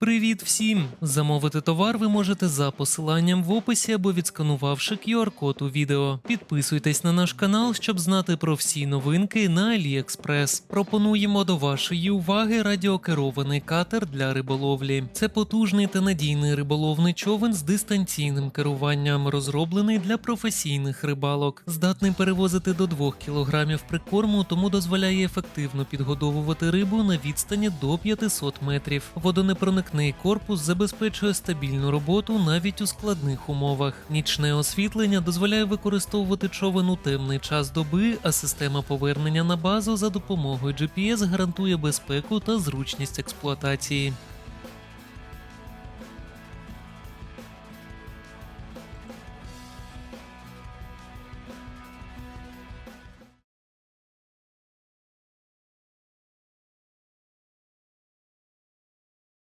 Привіт всім! Замовити товар ви можете за посиланням в описі або відсканувавши QR-код у відео. Підписуйтесь на наш канал, щоб знати про всі новинки на AliExpress. Пропонуємо до вашої уваги радіокерований катер для риболовлі. Це потужний та надійний риболовний човен з дистанційним керуванням, розроблений для професійних рибалок. Здатний перевозити до 2 кг прикорму, тому дозволяє ефективно підгодовувати рибу на відстані до 500 метрів. Водонепроникний корпус забезпечує стабільну роботу навіть у складних умовах. Нічне освітлення дозволяє використовувати човен у темний час доби, а система повернення на базу за допомогою GPS гарантує безпеку та зручність експлуатації.